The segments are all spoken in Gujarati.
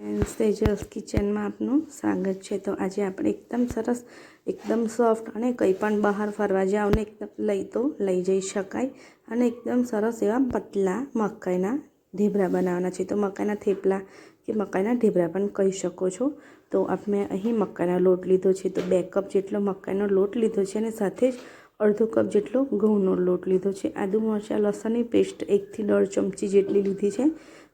તેજસ કિચનમાં આપનું સ્વાગત છે. તો આજે આપણે એકદમ સરસ, એકદમ સોફ્ટ અને કંઈ પણ બહાર ફરવા જાઓ ને એકદમ લઈ તો લઈ જઈ શકાય. અને એકદમ સરસ એવા પતલા મકાઈના ઢેબરા બનાવવાના છે. તો મકાઈના થેપલા કે મકાઈના ઢેબરા પણ કહી શકો છો. તો આપણે અહીં મકાઈનો લોટ લીધો છે. તો બે કપ જેટલો મકાઈનો લોટ લીધો છે અને સાથે જ અડધો કપ જેટલો ઘઉંનો લોટ લીધો છે. આદુ મરચાં, લસણની પેસ્ટ એકથી દોઢ ચમચી જેટલી લીધી છે.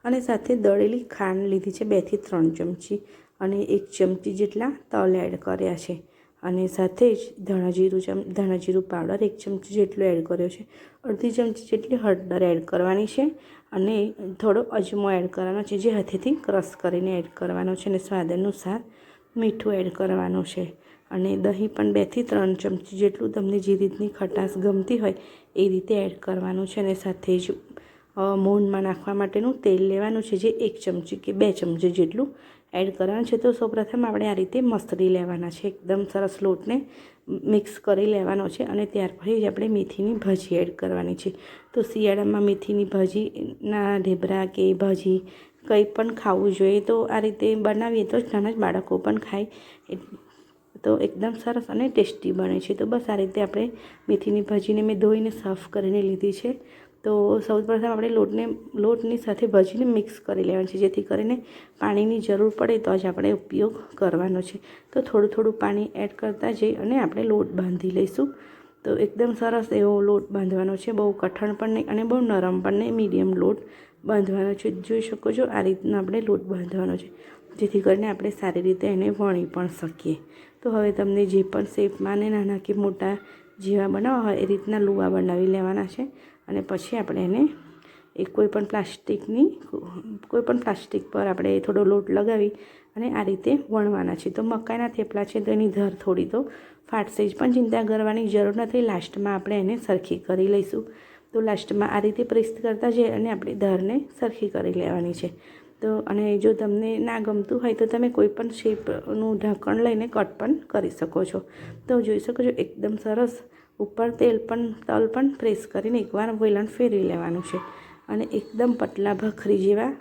અને સાથે દળેલી ખાંડ લીધી છે, બેથી ત્રણ ચમચી અને એક ચમચી જેટલા તલ એડ કર્યા છે. અને સાથે જ ધણાજીરું ચમ ધાણાજીરું પાવડર એક ચમચી જેટલો એડ કર્યો છે. અડધી ચમચી જેટલી હળદર એડ કરવાની છે અને થોડો અજમો એડ કરવાનો છે, જે હાથેથી ક્રશ કરીને એડ કરવાનો છે અને સ્વાદ અનુસાર મીઠું એડ કરવાનું છે. અને દહીં પણ બેથી ત્રણ ચમચી જેટલું તમને જે રીતની ખટાશ ગમતી હોય એ રીતે એડ કરવાનું છે અને સાથે જ મોહનમાં નાખવા માટેનું તેલ લેવાનું છે જે એક ચમચી કે બે ચમચી જેટલું એડ કરવાનું છે. તો સૌપ્રથમ આપણે આ રીતે મસરી લેવાના છે. એકદમ સરસ લોટને મિક્સ કરી લેવાનો છે અને ત્યાર પછી જ આપણે મેથીની ભાજી એડ કરવાની છે. તો શિયાળામાં મેથીની ભાજીના ઢેબરા કે ભાજી કંઈ પણ ખાવું જોઈએ તો આ રીતે બનાવીએ તો નાના જ બાળકો પણ ખાય. તો એકદમ સરસ અને ટેસ્ટી બને છે. તો બસ આ રીતે આપણે મેથીની ભાજીને મેં ધોઈને સાફ કરીને લીધી છે. તો સૌપ્રથમ આપણે લોટને, લોટની સાથે ભજીને મિક્સ કરી લેવાનું છે, જેથી કરીને પાણીની જરૂર પડે તો જ આપણે ઉપયોગ કરવાનો છે. તો થોડું થોડું પાણી એડ કરતા જઈ અને આપણે લોટ બાંધી લઈશું. તો એકદમ સરસ એવો લોટ બાંધવાનો છે. બહુ કઠણ પણ નહીં અને બહુ નરમ પણ નહીં, મીડિયમ લોટ બાંધવાનો છે. જોઈ શકો છો આ રીતના આપણે લોટ બાંધવાનો છે, જેથી કરીને આપણે સારી રીતે એને વણી પણ શકીએ. તો હવે તમને જે પણ શેપમાં ને નાના કે મોટા જેવા બનાવવા હોય એ રીતના લુવા બનાવી લેવાના છે. અને પછી આપણે એને એક કોઈ પણ પ્લાસ્ટિકની, કોઈ પણ પ્લાસ્ટિક પર આપણે થોડો લોટ લગાવી અને આ રીતે વણવાના છે. તો મકાઈના થેપલા છે, તો એની ધર થોડી તો ફાટશે જ, પણ ચિંતા કરવાની જરૂર નથી. લાસ્ટમાં આપણે એને સરખી કરી લઈશું. તો લાસ્ટમાં આ રીતે પ્રેસ કરતા જઈએ અને આપણી ધરને સરખી કરી લેવાની છે. તો અને જો તમને ના ગમતું હોય તો તમે કોઈ પણ શેપનું ઢાંકણ લઈને કટ પણ કરી શકો છો. તો જોઈ શકો છો, એકદમ સરસ ઉપર તેલ પણ, તલ પણ પ્રેસ કરીને એકવાર વેલણ ફેરવી લેવાનું છે. અને એકદમ પતલા ભખરી જેવા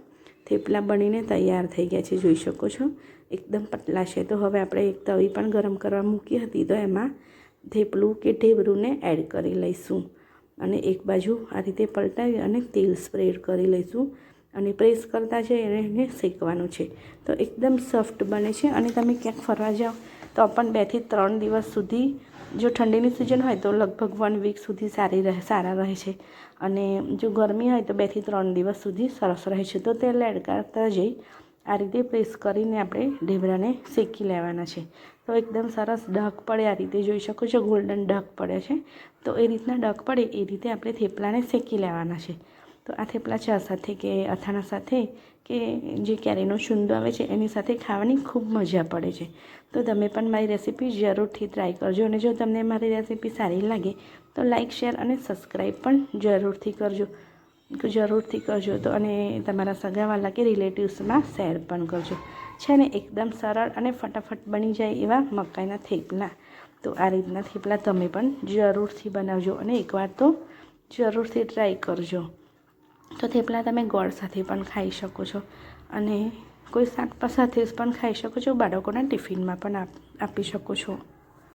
થેપલા બનીને તૈયાર થઈ ગયા છે, જોઈ શકો છો. એકદમ પતલા છે. તો હવે આપણે એક તવી પણ ગરમ કરવા મૂકી હતી, તો એમાં થેપલું કે ઢેબરુંને એડ કરી લઈશું. અને એક બાજુ આ રીતે પલટાવી અને તેલ સ્પ્રેડ કરી લઈશું. અને પ્રેસ કરતા છે એને શેકવાનું છે. તો એકદમ સોફ્ટ બને છે. અને તમે ક્યાંક ફરવા જાઓ, તો પણ બેથી ત્રણ દિવસ સુધી જો ઠંડીની સિઝન હોય તો લગભગ વન વીક સુધી સારી રહે, સારા રહે છે. અને જો ગરમી હોય તો બેથી ત્રણ દિવસ સુધી સરસ રહે છે. તો તે લેડકાતા જઈ આ રીતે પ્રેસ કરીને આપણે ઢેબરાને શેકી લેવાના છે. તો એકદમ સરસ ડક પડે આ રીતે જોઈ શકો છો ગોલ્ડન ડક પડે છે. તો એ રીતના ડક પડે એ રીતે આપણે થેપલાને શેકી લેવાના છે. તો આ થેપલા ચા સાથે કે અથાણા સાથે કે જે કેરીનો છુંદો આવે છે, એની સાથે ખાવાની ખૂબ મજા પડે છે. તો તમે પણ મારી રેસીપી જરૂરથી ટ્રાય કરજો અને જો તમને મારી રેસીપી સારી લાગે, તો લાઇક શેર અને સબસ્ક્રાઈબ પણ જરૂરથી કરજો. જરૂરથી કરજો તો અને તમારા સગાવાલા કે રિલેટિવ્સમાં શેર પણ કરજો. છે ને, એકદમ સરળ અને ફટાફટ બની જાય એવા મકાઈના થેપલા. તો આ રીતના થેપલા તમે પણ જરૂરથી બનાવજો અને એકવાર તો જરૂરથી ટ્રાય કરજો. તો થેપલા તમે ગોળ સાથે પણ ખાઈ શકો છો. અને કોઈ સાત સાથે પણ ખાઈ શકો છો. બાળકોના ટિફિનમાં પણ આપી શકો છો.